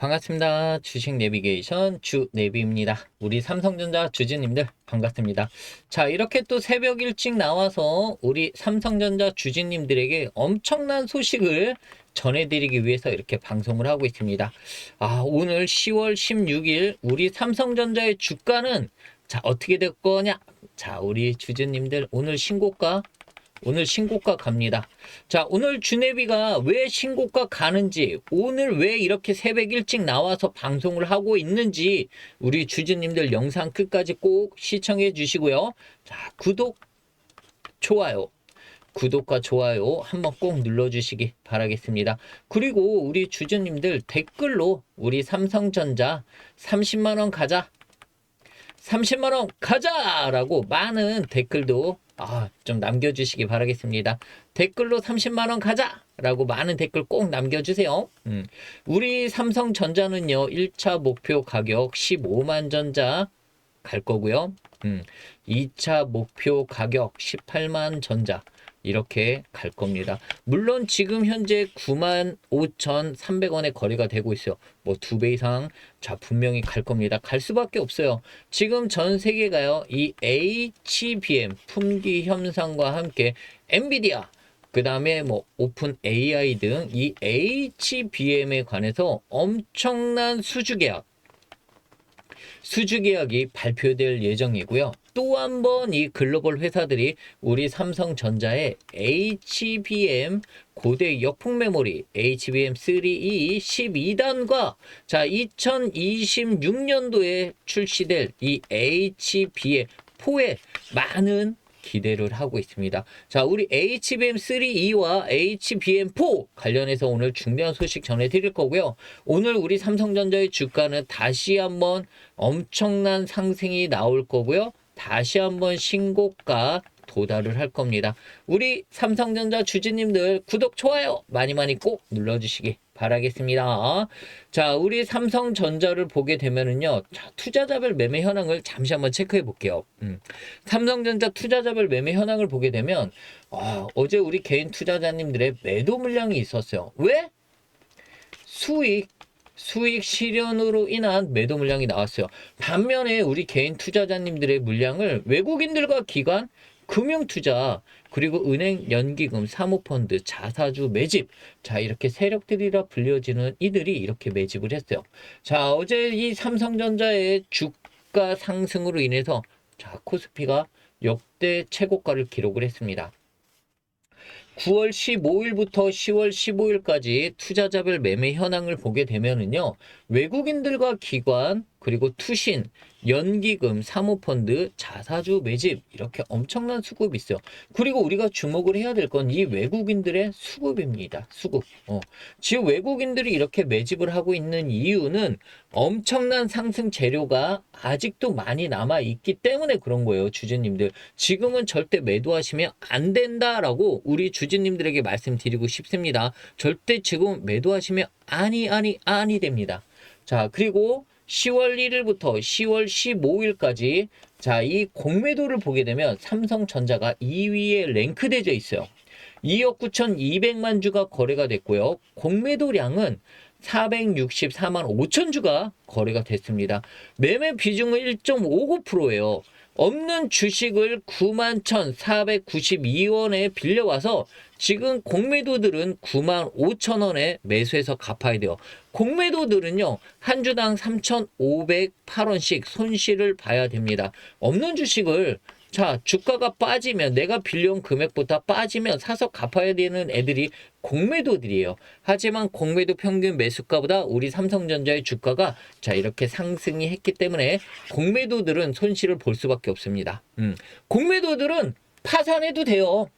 반갑습니다. 주식 내비게이션 주 내비입니다. 우리 삼성전자 주주님들 반갑습니다. 자, 이렇게 또 새벽 일찍 나와서 우리 삼성전자 주주님들에게 엄청난 소식을 전해드리기 위해서 이렇게 방송을 하고 있습니다. 아, 오늘 10월 16일 우리 삼성전자의 주가는 자, 어떻게 될 거냐? 자, 우리 주주님들 오늘 신고가 오늘 신고가 갑니다. 자, 오늘 주네비가 왜 신고가 가는지, 오늘 왜 이렇게 새벽 일찍 나와서 방송을 하고 있는지, 우리 주주님들 영상 끝까지 꼭 시청해 주시고요. 자, 구독, 좋아요. 구독과 좋아요 한번 꼭 눌러주시기 바라겠습니다. 그리고 우리 주주님들 댓글로 우리 삼성전자 30만원 가자. 30만원 가자 라고 많은 댓글도 아, 좀 남겨주시기 바라겠습니다. 댓글로 30만원 가자 라고 많은 댓글 꼭 남겨주세요. 음, 우리 삼성전자는요, 1차 목표 가격 15만 전자 갈 거고요. 음, 2차 목표 가격 18만 전자 이렇게 갈 겁니다. 물론 지금 현재 9만 5,300원에 거래가 되고 있어요. 뭐 두 배 이상 자 분명히 갈 겁니다. 갈 수밖에 없어요. 지금 전 세계가요. 이 HBM 품귀 현상과 함께 엔비디아 그 다음에 뭐 오픈 AI 등 이 HBM에 관해서 엄청난 수주 계약 수주 계약이 발표될 예정이고요. 또 한 번 이 글로벌 회사들이 우리 삼성전자의 HBM 고대 역풍 메모리 HBM3E 12단과 자 2026년도에 출시될 이 HBM 4의 많은 기대를 하고 있습니다. 자, 우리 HBM3E와 HBM4 관련해서 오늘 중요한 소식 전해드릴 거고요. 오늘 우리 삼성전자의 주가는 다시 한번 엄청난 상승이 나올 거고요. 다시 한번 신고가 도달을 할 겁니다. 우리 삼성전자 주주님들 구독, 좋아요 많이 많이 꼭 눌러주시기 바라겠습니다. 자, 우리 삼성전자를 보게 되면은요, 자, 투자자별 매매 현황을 잠시 한번 체크해 볼게요. 음. 삼성전자 투자자별 매매 현황을 보게 되면, 아, 어제 우리 개인 투자자님들의 매도 물량이 있었어요. 왜? 수익, 수익 실현으로 인한 매도 물량이 나왔어요. 반면에 우리 개인 투자자님들의 물량을 외국인들과 기관, 금융 투자, 그리고 은행, 연기금, 사모펀드, 자사주 매집. 자, 이렇게 세력들이라 불려지는 이들이 이렇게 매집을 했어요. 자, 어제 이 삼성전자의 주가 상승으로 인해서 자, 코스피가 역대 최고가를 기록을 했습니다. 9월 15일부터 10월 15일까지 투자자별 매매 현황을 보게 되면은요, 외국인들과 기관, 그리고 투신, 연기금, 사모펀드, 자사주 매집 이렇게 엄청난 수급이 있어요. 그리고 우리가 주목을 해야 될 건 이 외국인들의 수급입니다. 수급. 어. 지금 외국인들이 이렇게 매집을 하고 있는 이유는 엄청난 상승 재료가 아직도 많이 남아 있기 때문에 그런 거예요, 주주님들. 지금은 절대 매도하시면 안 된다라고 우리 주주님들에게 말씀드리고 싶습니다. 절대 지금 매도하시면 아니 아니 아니 됩니다. 자, 그리고 10월 1일부터 10월 15일까지 자, 이 공매도를 보게 되면 삼성전자가 2위에 랭크되어 있어요. 2억 9,200만 주가 거래가 됐고요. 공매도량은 464만 5천 주가 거래가 됐습니다. 매매 비중은 1.59%예요. 없는 주식을 9만 1,492원에 빌려와서 지금 공매도들은 9만 5천 원에 매수해서 갚아야 돼요. 공매도들은요, 한 주당 3,508원씩 손실을 봐야 됩니다. 없는 주식을 자, 주가가 빠지면 내가 빌려온 금액보다 빠지면 사서 갚아야 되는 애들이 공매도들이에요. 하지만 공매도 평균 매수가보다 우리 삼성전자의 주가가 자, 이렇게 상승이 했기 때문에 공매도들은 손실을 볼 수밖에 없습니다. 음. 공매도들은 파산해도 돼요.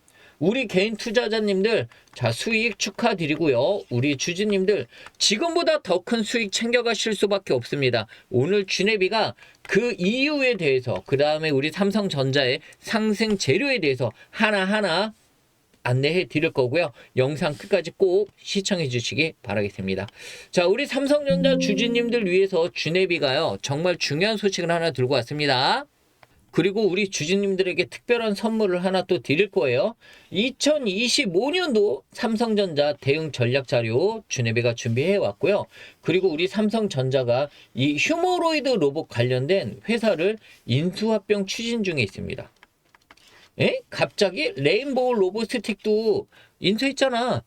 우리 개인 투자자님들 자 수익 축하드리고요. 우리 주주님들 지금보다 더 큰 수익 챙겨가실 수밖에 없습니다. 오늘 주네비가 그 이유에 대해서 그 다음에 우리 삼성전자의 상승 재료에 대해서 하나하나 안내해 드릴 거고요. 영상 끝까지 꼭 시청해 주시기 바라겠습니다. 자, 우리 삼성전자 주주님들 위해서 주네비가요. 정말 중요한 소식을 하나 들고 왔습니다. 그리고 우리 주주님들에게 특별한 선물을 하나 또 드릴 거예요. 2025년도 삼성전자 대응 전략 자료 준혜비가 준비해 왔고요. 그리고 우리 삼성전자가 이 휴머로이드 로봇 관련된 회사를 인수합병 추진 중에 있습니다. 에? 갑자기 레인보우 로봇 스틱도 인수했잖아.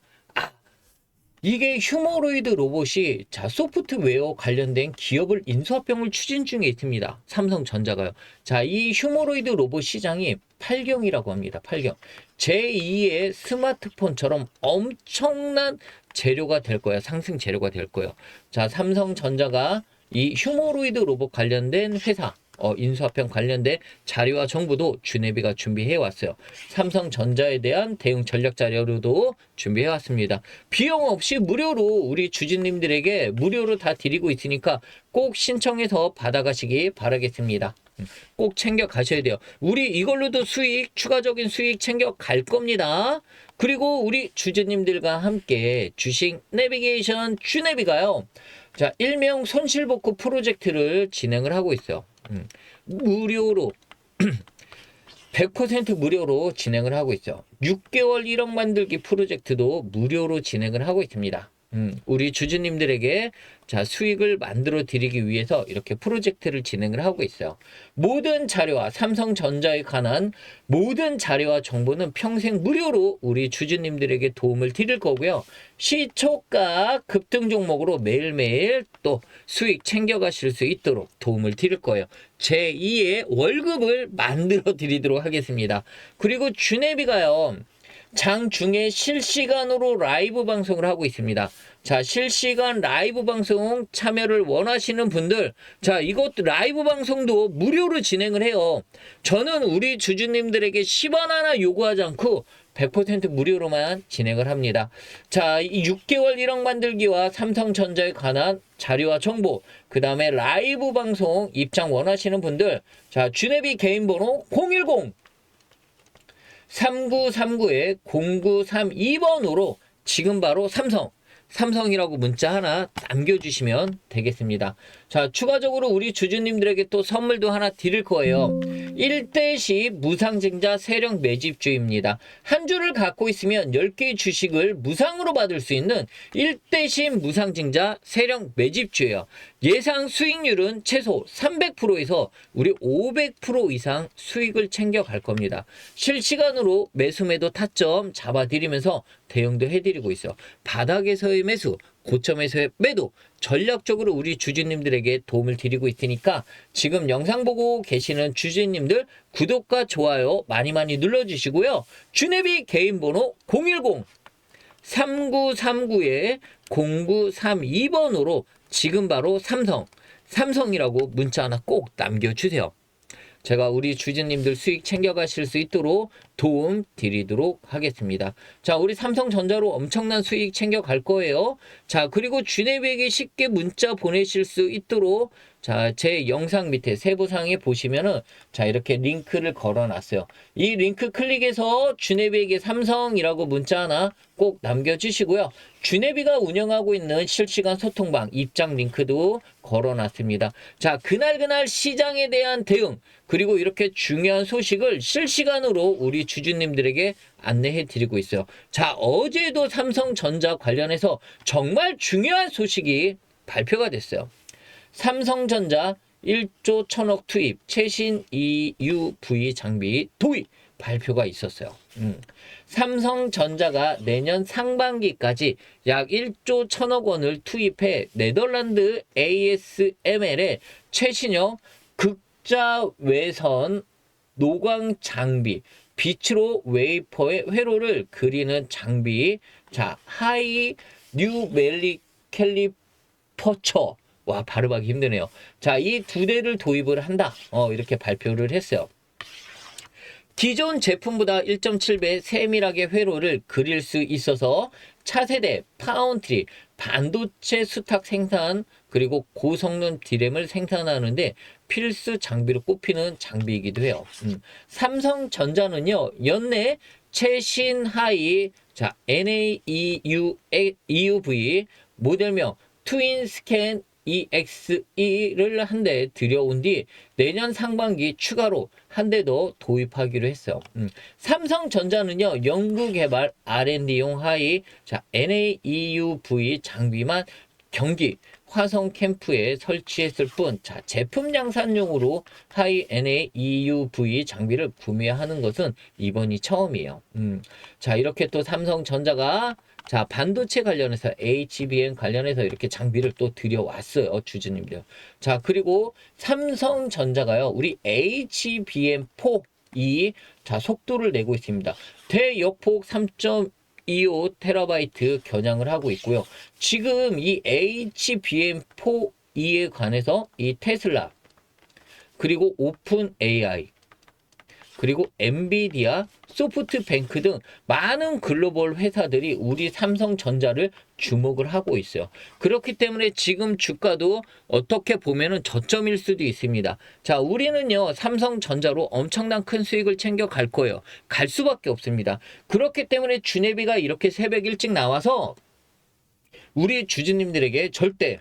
아, 이게 휴머로이드 로봇이 자 소프트웨어 관련된 기업을 인수합병을 추진 중에 있습니다. 삼성전자가요. 자, 이 휴머로이드 로봇 시장이 8경이라고 합니다. 8경. 제2의 스마트폰처럼 엄청난 재료가 될 거야. 상승 재료가 될 거예요. 자, 삼성전자가 이 휴머로이드 로봇 관련된 회사 어, 인수합병 관련된 자료와 정보도 주네비가 준비해 왔어요. 삼성전자에 대한 대응 전략 자료도 준비해 왔습니다. 비용 없이 무료로 우리 주주님들에게 무료로 다 드리고 있으니까 꼭 신청해서 받아가시기 바라겠습니다. 음, 꼭 챙겨 가셔야 돼요. 우리 이걸로도 수익, 추가적인 수익 챙겨 갈 겁니다. 그리고 우리 주주님들과 함께 주식 내비게이션 주네비가요. 자, 일명 손실복구 프로젝트를 진행을 하고 있어요. 음, 무료로 100% 무료로 진행을 하고 있죠. 6개월 1억 만들기 프로젝트도 무료로 진행을 하고 있습니다. 음, 우리 주주님들에게 자 수익을 만들어 드리기 위해서 이렇게 프로젝트를 진행을 하고 있어요. 모든 자료와 삼성전자에 관한 모든 자료와 정보는 평생 무료로 우리 주주님들에게 도움을 드릴 거고요. 시초가 급등 종목으로 매일매일 또 수익 챙겨가실 수 있도록 도움을 드릴 거예요. 제2의 월급을 만들어 드리도록 하겠습니다. 그리고 주네비가요. 장중에 실시간으로 라이브 방송을 하고 있습니다. 자, 실시간 라이브 방송 참여를 원하시는 분들, 자, 이것 라이브 방송도 무료로 진행을 해요. 저는 우리 주주님들에게 10원 하나 요구하지 않고 100% 무료로만 진행을 합니다. 자, 이 6개월 1억 만들기와 삼성전자에 관한 자료와 정보, 그 다음에 라이브 방송 입장 원하시는 분들, 자, 주네비 개인 번호 010 3939에 0932번으로 지금 바로 삼성 삼성이라고 문자 하나 남겨주시면 되겠습니다. 자, 추가적으로 우리 주주님들에게 또 선물도 하나 드릴 거예요. 1대시 무상증자 세력 매집주입니다. 한 주를 갖고 있으면 10개의 주식을 무상으로 받을 수 있는 1대시 무상증자 세력 매집주예요. 예상 수익률은 최소 300%에서 우리 500% 이상 수익을 챙겨갈 겁니다. 실시간으로 매수 매도 타점 잡아드리면서 대응도 해드리고 있어요. 바닥에서의 매수, 고점에서의 매도 전략적으로 우리 주주님들에게 도움을 드리고 있으니까 지금 영상 보고 계시는 주주님들 구독과 좋아요 많이 많이 눌러주시고요. 주네비 개인 번호 010 3939에 0932번으로 지금 바로 삼성 삼성이라고 문자 하나 꼭 남겨주세요. 제가 우리 주주님들 수익 챙겨가실 수 있도록 도움 드리도록 하겠습니다. 자, 우리 삼성전자로 엄청난 수익 챙겨갈 거예요. 자, 그리고 주네비에게 쉽게 문자 보내실 수 있도록 자, 제 영상 밑에 세부상에 보시면은 자, 이렇게 링크를 걸어 놨어요. 이 링크 클릭해서 주네비에게 삼성이라고 문자 하나 꼭 남겨 주시고요. 주네비가 운영하고 있는 실시간 소통방 입장 링크도 걸어 놨습니다. 자, 그날 그날 시장에 대한 대응 그리고 이렇게 중요한 소식을 실시간으로 우리 주주님들에게 안내해 드리고 있어요. 자, 어제도 삼성전자 관련해서 정말 중요한 소식이 발표가 됐어요. 삼성전자 1조 1000억 투입 최신 EUV 장비 도입 발표가 있었어요. 음. 삼성전자가 내년 상반기까지 약 1조 1000억 원을 투입해 네덜란드 ASML의 최신형 극자 외선 노광 장비 빛으로 웨이퍼의 회로를 그리는 장비 자 하이 뉴 멜리 캘리퍼처 와 발음하기 힘드네요. 자, 이 두 대를 도입을 한다. 어, 이렇게 발표를 했어요. 기존 제품보다 1.7배 세밀하게 회로를 그릴 수 있어서 차세대 파운트리 반도체 수탁 생산 그리고 고성능 디램을 생산하는데 필수 장비로 꼽히는 장비이기도 해요. 음. 삼성전자는요 연내 최신 하이 자 NAEU EUV 모델명 트윈 스캔 EXE를 한 대 들여온 뒤 내년 상반기 추가로 한 대 더 도입하기로 했어요. 음. 삼성전자는요 연구 개발 R&D용 하이 자 NAEUV 장비만 경기 화성 캠프에 설치했을 뿐, 자, 제품 양산용으로 하이 NAEUV 장비를 구매하는 것은 이번이 처음이에요. 음, 자, 이렇게 또 삼성전자가 자, 반도체 관련해서 HBM 관련해서 이렇게 장비를 또 들여왔어요, 주주님들. 자, 그리고 삼성전자가요, 우리 HBM4 이, 자, 속도를 내고 있습니다. 대역폭 3.25 테라바이트 겨냥을 하고 있고요. 지금 이 HBM4E에 관해서 이 테슬라, 그리고 오픈 AI, 그리고 엔비디아, 소프트뱅크 등 많은 글로벌 회사들이 우리 삼성전자를 주목을 하고 있어요. 그렇기 때문에 지금 주가도 어떻게 보면은 저점일 수도 있습니다. 자, 우리는요, 삼성전자로 엄청난 큰 수익을 챙겨 갈 거예요. 갈 수밖에 없습니다. 그렇기 때문에 주네비가 이렇게 새벽 일찍 나와서 우리 주주님들에게 절대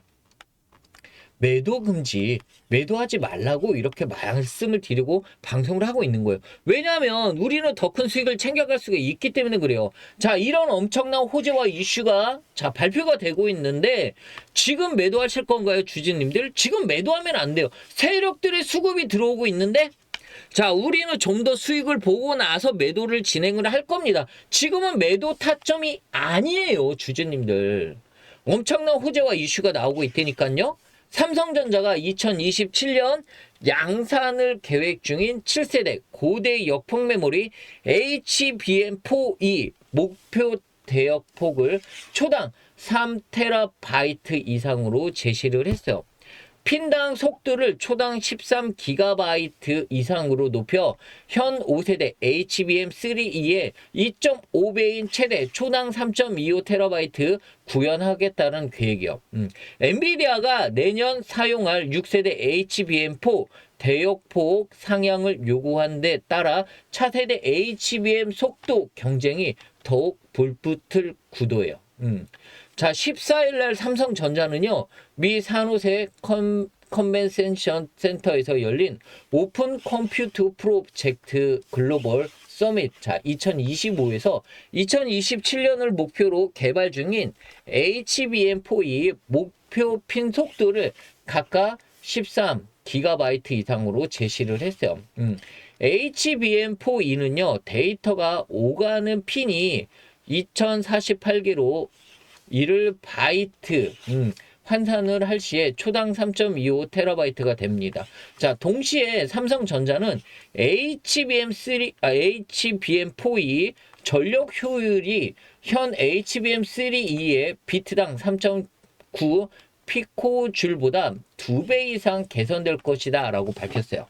매도 금지, 매도하지 말라고 이렇게 말씀을 드리고 방송을 하고 있는 거예요. 왜냐하면 우리는 더 큰 수익을 챙겨갈 수가 있기 때문에 그래요. 자, 이런 엄청난 호재와 이슈가 자 발표가 되고 있는데 지금 매도하실 건가요, 주주님들? 지금 매도하면 안 돼요. 세력들의 수급이 들어오고 있는데 자, 우리는 좀 더 수익을 보고 나서 매도를 진행을 할 겁니다. 지금은 매도 타점이 아니에요, 주주님들. 엄청난 호재와 이슈가 나오고 있다니까요. 삼성전자가 2027년 양산을 계획 중인 7세대 고대 역폭 메모리 HBM4E 목표 대역폭을 초당 3테라바이트 이상으로 제시를 했어요. 핀당 속도를 초당 13GB 이상으로 높여 현 5세대 HBM3E의 2.5배인 최대 초당 3.25TB 구현하겠다는 계획이요. 음. 엔비디아가 내년 사용할 6세대 HBM4 대역폭 상향을 요구한 데 따라 차세대 HBM 속도 경쟁이 더욱 불붙을 구도예요. 음. 자, 14일 날 삼성전자는요, 미 산호세 컨, 컨벤션 센터에서 열린 오픈 컴퓨트 프로젝트 글로벌 서밋 자 2025에서 2027년을 목표로 개발 중인 HBM4E 목표 핀 속도를 각각 13 기가바이트 이상으로 제시를 했어요. 음. HBM4E는요 데이터가 오가는 핀이 2048개로 이를 바이트 음, 환산을 할 시에 초당 3.25 테라바이트가 됩니다. 자, 동시에 삼성전자는 HBM3 아, HBM4E 전력 효율이 현 HBM3E의 비트당 3.9 피코줄보다 2배 이상 개선될 것이다 라고 밝혔어요.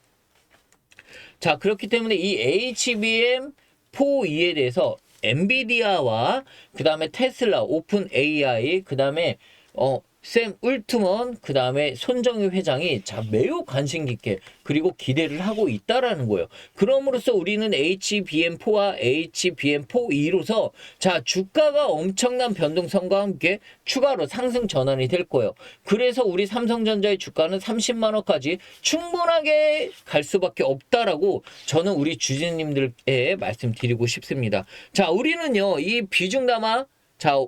자, 그렇기 때문에 이 HBM4E에 대해서 엔비디아와 그 다음에 테슬라, 오픈 AI, 그 다음에 어, 샘 울트먼, 그 다음에 손정유 회장이 자 매우 관심 깊게 그리고 기대를 하고 있다라는 거예요. 그럼으로써 우리는 HBM4와 HBM4E로서 자 주가가 엄청난 변동성과 함께 추가로 상승 전환이 될 거예요. 그래서 우리 삼성전자의 주가는 30만 원까지 충분하게 갈 수밖에 없다라고 저는 우리 주주님들에 말씀드리고 싶습니다. 자 우리는요 이 비중 담아 자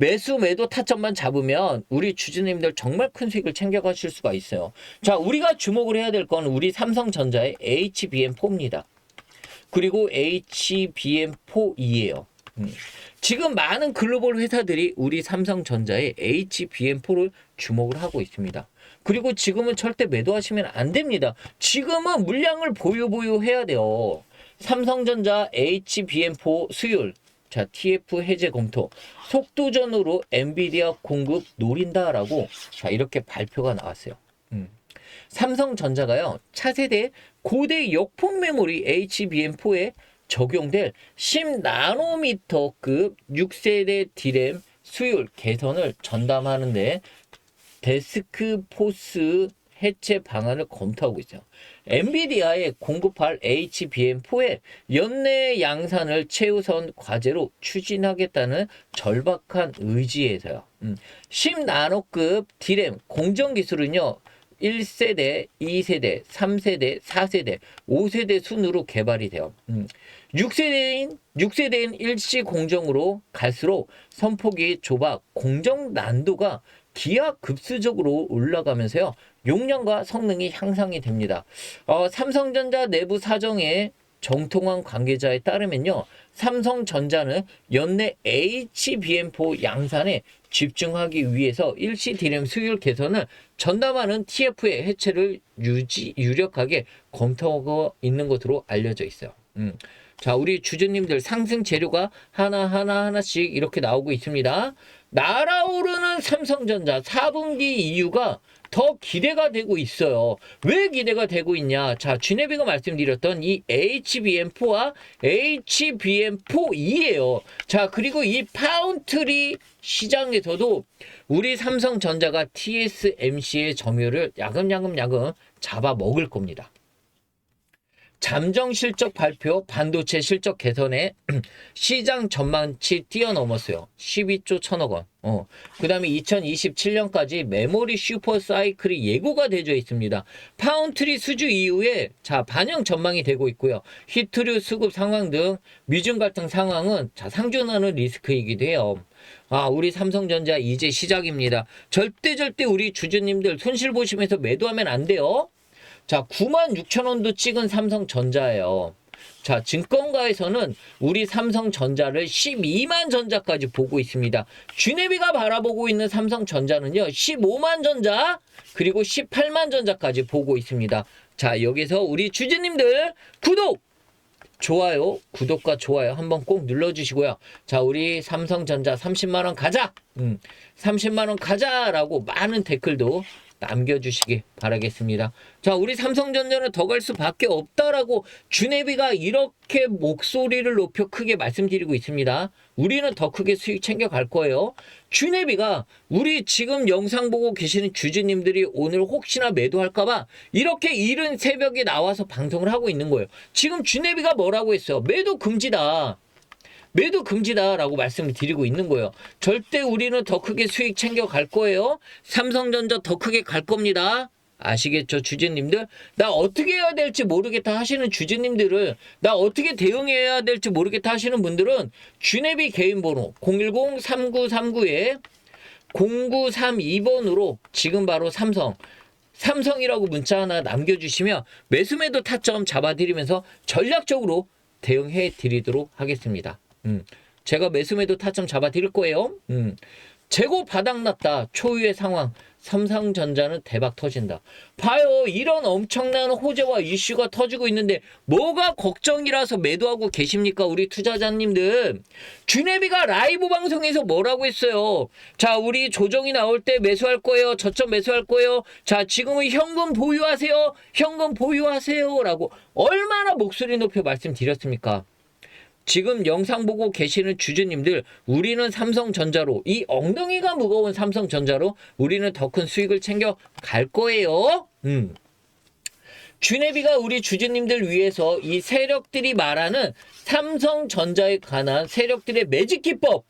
매수 매도 타점만 잡으면 우리 주주님들 정말 큰 수익을 챙겨가실 수가 있어요. 자, 우리가 주목을 해야 될 건 우리 삼성전자의 HBM4입니다. 그리고 HBM4E예요. 음. 지금 많은 글로벌 회사들이 우리 삼성전자의 HBM4를 주목을 하고 있습니다. 그리고 지금은 절대 매도하시면 안 됩니다. 지금은 물량을 보유 보유해야 돼요. 삼성전자 HBM4 수율 자, TF 해제 검토. 속도전으로 엔비디아 공급 노린다라고 자, 이렇게 발표가 나왔어요. 음. 삼성전자가요, 차세대 고대 역폭 메모리 HBM4에 적용될 10나노미터급 6세대 디램 수율 개선을 전담하는데 데스크포스 해체 방안을 검토하고 있어요. 엔비디아에 공급할 HBM4의 연내 양산을 최우선 과제로 추진하겠다는 절박한 의지에서요. 음, 10나노급 디램 공정 기술은요. 1세대, 2세대, 3세대, 4세대, 5세대 순으로 개발이 돼요. 음, 6세대인 6세대인 일시 공정으로 갈수록 선폭이 좁아 공정 난도가 기하급수적으로 올라가면서요. 용량과 성능이 향상이 됩니다. 어, 삼성전자 내부 사정에 정통한 관계자에 따르면요. 삼성전자는 연내 HBM4 양산에 집중하기 위해서 일시 디램 수율 개선을 전담하는 TF의 해체를 유지 유력하게 검토하고 있는 것으로 알려져 있어요. 음. 자, 우리 주주님들 상승 재료가 하나 하나 하나씩 이렇게 나오고 있습니다. 날아오르는 삼성전자 4분기 이유가 더 기대가 되고 있어요. 왜 기대가 되고 있냐? 자, 쥐네비가 말씀드렸던 이 HBM4와 HBM4E예요. 자, 그리고 이 파운트리 시장에서도 우리 삼성전자가 TSMC의 점유율을 야금야금야금 잡아 먹을 겁니다. 잠정 실적 발표, 반도체 실적 개선에 시장 전망치 뛰어넘었어요. 12조 천억 원. 어. 그 다음에 2027년까지 메모리 슈퍼 사이클이 예고가 되어 있습니다. 파운트리 수주 이후에 자, 반영 전망이 되고 있고요. 히트류 수급 상황 등 미중 갈등 상황은 자, 상존하는 리스크이기도 해요. 아, 우리 삼성전자 이제 시작입니다. 절대 절대 우리 주주님들 손실 보시면서 매도하면 안 돼요. 자, 9만 6천 원도 찍은 삼성전자예요. 자, 증권가에서는 우리 삼성전자를 12만 전자까지 보고 있습니다. 쥐네비가 바라보고 있는 삼성전자는요, 15만 전자, 그리고 18만 전자까지 보고 있습니다. 자, 여기서 우리 주주님들 구독! 좋아요, 구독과 좋아요 한번 꼭 눌러주시고요. 자, 우리 삼성전자 30만원 가자! 음, 30만원 가자라고 많은 댓글도 남겨주시기 바라겠습니다. 자, 우리 삼성전자는 더 갈 수밖에 없다라고 주네비가 이렇게 목소리를 높여 크게 말씀드리고 있습니다. 우리는 더 크게 수익 챙겨갈 거예요. 주네비가 우리 지금 영상 보고 계시는 주주님들이 오늘 혹시나 매도할까봐 이렇게 이른 새벽에 나와서 방송을 하고 있는 거예요. 지금 주네비가 뭐라고 했어요? 매도 금지다. 매도 금지다라고 말씀을 드리고 있는 거예요. 절대 우리는 더 크게 수익 챙겨 갈 거예요. 삼성전자 더 크게 갈 겁니다. 아시겠죠, 주주님들? 나 어떻게 해야 될지 모르겠다 하시는 주주님들을 나 어떻게 대응해야 될지 모르겠다 하시는 분들은 주네비 개인 번호 010-3939에 0932번으로 지금 바로 삼성 삼성이라고 문자 하나 남겨주시면 매수매도 타점 잡아드리면서 전략적으로 대응해 드리도록 하겠습니다. 음, 제가 매수매도 타점 잡아 드릴 거예요. 음, 재고 바닥났다. 초유의 상황. 삼성전자는 대박 터진다. 봐요. 이런 엄청난 호재와 이슈가 터지고 있는데 뭐가 걱정이라서 매도하고 계십니까? 우리 투자자님들. 주네비가 라이브 방송에서 뭐라고 했어요? 자, 우리 조정이 나올 때 매수할 거예요. 저점 매수할 거예요. 자, 지금은 현금 보유하세요. 현금 보유하세요. 라고 얼마나 목소리 높여 말씀드렸습니까? 지금 영상 보고 계시는 주주님들, 우리는 삼성전자로, 이 엉덩이가 무거운 삼성전자로 우리는 더 큰 수익을 챙겨 갈 거예요. 음. 주네비가 우리 주주님들 위해서 이 세력들이 말하는 삼성전자에 관한 세력들의 매직 기법,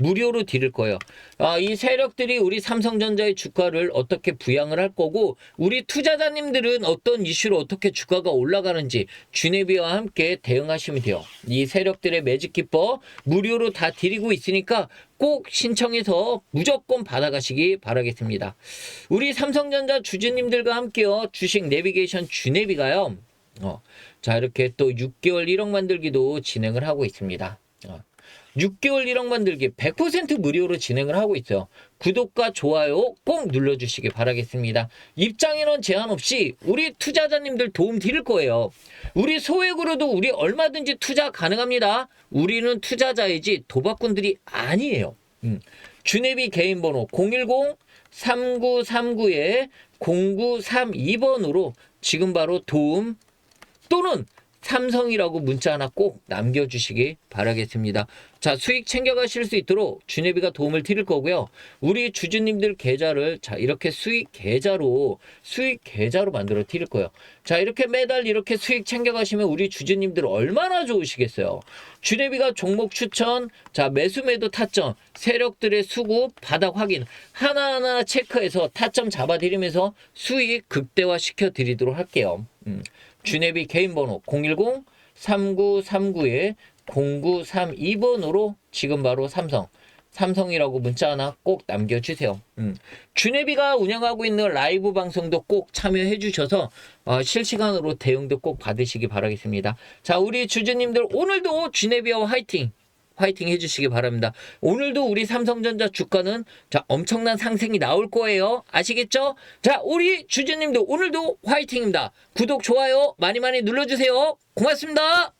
무료로 드릴 거예요. 아, 이 세력들이 우리 삼성전자의 주가를 어떻게 부양을 할 거고 우리 투자자님들은 어떤 이슈로 어떻게 주가가 올라가는지 주네비와 함께 대응하시면 돼요. 이 세력들의 매직 기법 무료로 다 드리고 있으니까 꼭 신청해서 무조건 받아가시기 바라겠습니다. 우리 삼성전자 주주님들과 함께요. 주식 내비게이션 주네비가요. 어, 자 이렇게 또 6개월 1억 만들기도 진행을 하고 있습니다. 어. 6개월 1억 만들기 100% 무료로 진행을 하고 있어요. 구독과 좋아요 꼭 눌러주시기 바라겠습니다. 입장인원 제한 없이 우리 투자자님들 도움 드릴 거예요. 우리 소액으로도 우리 얼마든지 투자 가능합니다. 우리는 투자자이지 도박꾼들이 아니에요. 음. 주네비 개인 번호 010 3939에 0932번으로 지금 바로 도움 또는 삼성이라고 문자 하나 꼭 남겨주시기 바라겠습니다. 자, 수익 챙겨가실 수 있도록 주네비가 도움을 드릴 거고요. 우리 주주님들 계좌를 자, 이렇게 수익 계좌로, 수익 계좌로 만들어 드릴 거예요. 자, 이렇게 매달 이렇게 수익 챙겨가시면 우리 주주님들 얼마나 좋으시겠어요. 주네비가 종목 추천, 자, 매수 매도 타점, 세력들의 수급, 바닥 확인, 하나하나 체크해서 타점 잡아드리면서 수익 극대화 시켜드리도록 할게요. 음. 주네비 개인 번호 010 3939에 0932번으로 지금 바로 삼성 삼성이라고 문자 하나 꼭 남겨주세요. 음. 주네비가 운영하고 있는 라이브 방송도 꼭 참여해 주셔서 어, 실시간으로 대응도 꼭 받으시기 바라겠습니다. 자, 우리 주주님들 오늘도 주네비와 화이팅! 화이팅 해주시기 바랍니다. 오늘도 우리 삼성전자 주가는 자 엄청난 상승이 나올 거예요. 아시겠죠? 자, 우리 주주님들 오늘도 화이팅입니다. 구독, 좋아요 많이 많이 눌러주세요. 고맙습니다.